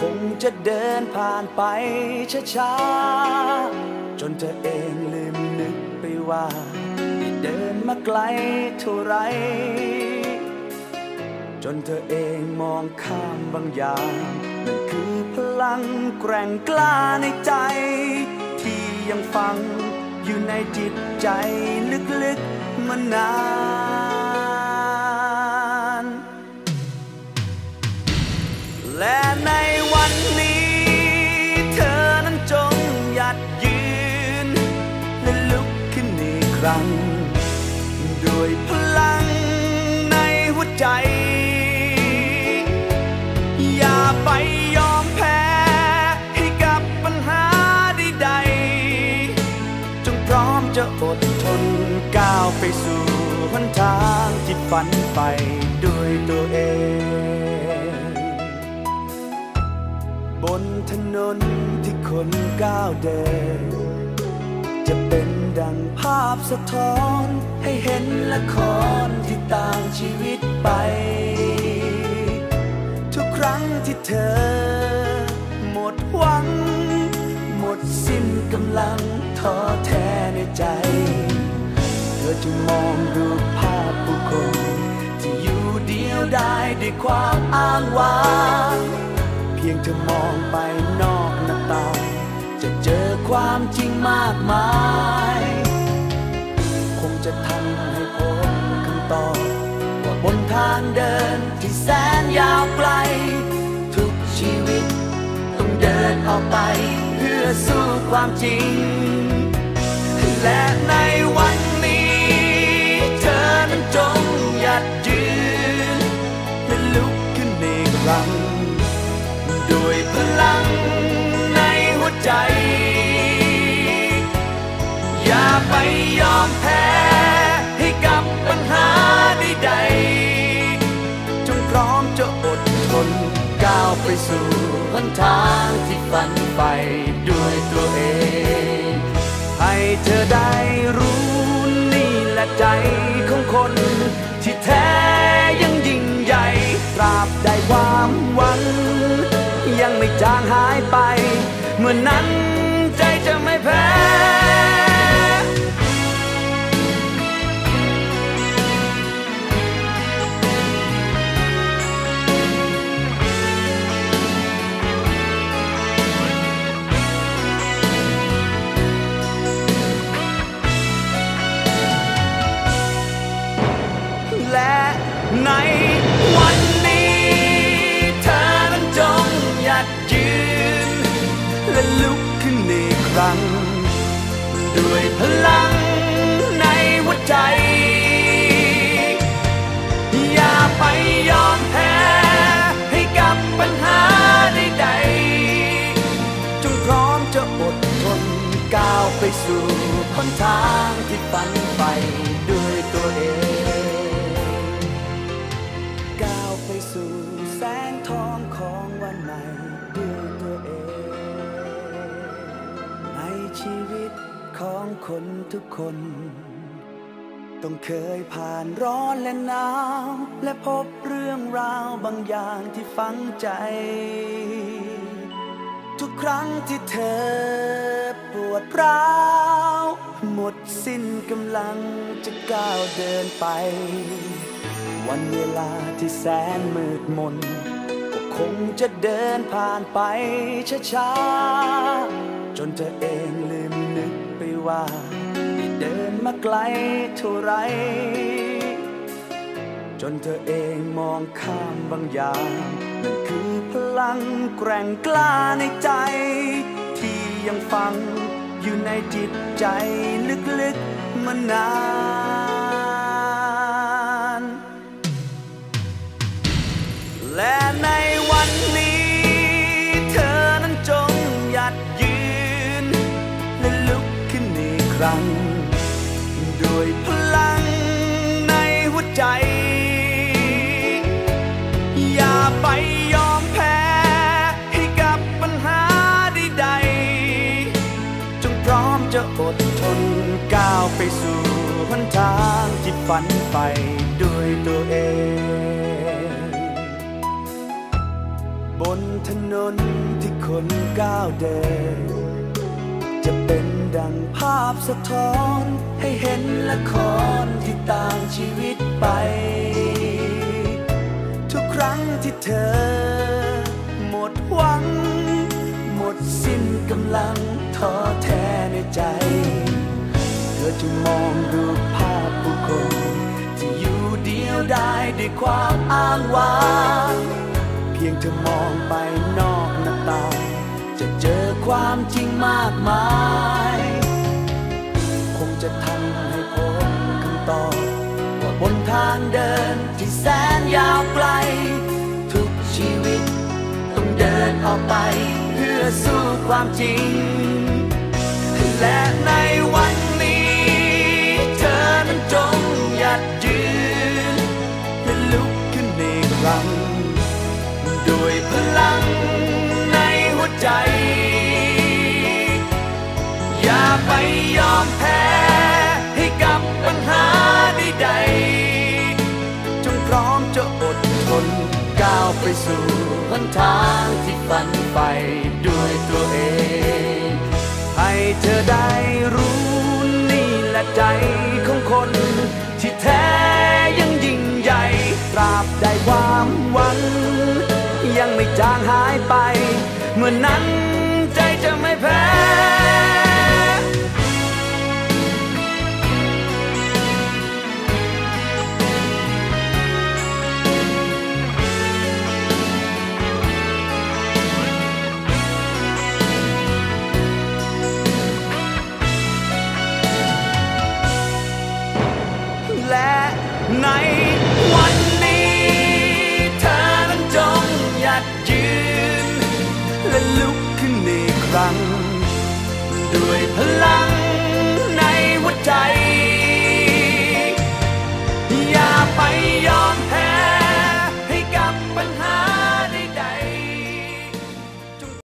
คงจะเดินผ่านไปช้าๆ จนเธอเองลืมนึกไปว่าได้เดินมาไกลเท่าไร จนเธอเองมองข้ามบางอย่างนั่นคือพลังแกร่งกล้าในใจ ที่ยังฝังอยู่ในจิตใจลึกๆมานานและใน อีกครั้งด้วยพลังในหัวใจ อย่าไปยอมแพ้ให้กับปัญหาใดๆจงพร้อมจะอดทนก้าวไปสู่หนทางที่ฝันไปด้วยตัวเอง บนถนนที่คนก้าวเดิน จะเป็นดังภาพสะท้อน ให้เห็นละครที่ต่างชีวิตไป ทุกครั้งที่เธอ หมดหวัง หมดสิ้นกำลังท้อแท้ในใจ เธอจะมองดูภาพผู้คนที่อยู่เดียวได้ด้วยความอ้างว้างเพียงเธอมองไปนอกหน้าต่างจะเจอความจริงมากมาย นออกไป เพื่อสู้ความจริง และในวันนี้เธอนั้นจงหยัดยืนและลุกขึ้นอีกครั้งด้วยพลังในหัวใจ อย่าไปยอมแพ้ให้กับปัญหาใดๆจงพร้อมจะอดทนก้าวไปสู่ ทางที่ฝันไปด้วยตัวเอง ให้เธอได้รู้นี่แหละใจของคน ที่แท้ยังยิ่งใหญ่ตราบใดความหวัง ยังไม่จางหายไป เมื่อนั้น อีกครั้ คนทุกคน ต้องเคยผ่านร้อนและหนาว และพบเรื่องราวบางอย่างที่ฝังใจ ทุกครั้งที่เธอปวดร้าว หมดสิ้นกำลังจะก้าวเดินไป วันเวลาที่แสนมืดมนก็คงจะเดินผ่านไปช้าๆจนเธอเอง ว่าได้เดินมาไกลเท่าไร จนเธอเองมองข้ามบางอย่างนั่นคือพลังแกร่งกล้าในใจ ที่ยังฝังอยู่ในจิตใจลึกๆมานาน จะอดทนก้าวไปสู่หนทางที่ฝันไปด้วยตัวเอง บนถนนที่คนก้าวเดิน จะเป็นดังภาพสะท้อนให้เห็นละครที่ต่างชีวิตไป ทุกครั้งที่เธอ หมดหวัง หมดสิ้นกำลังท้อแท้ จะมองดูภาพผู้คนที่อยู่เดียวได้ด้วยความอ้างว้างเพียงเธอมองไปนอกหน้าต่างจะเจอความจริงมากมาย คงจะทำให้พบคำตอบว่าบนทางเดินที่แสนยาวไกล ทุกชีวิตต้องเดินออกไปเพื่อสู้ความจริง และในวัน ใจ อย่าไปยอมแพ้ให้กับปัญหาใดๆจงพร้อมจะอดทนก้าวไปสู่หนทางที่ฝันไป มื่อนั้น ด้วยพ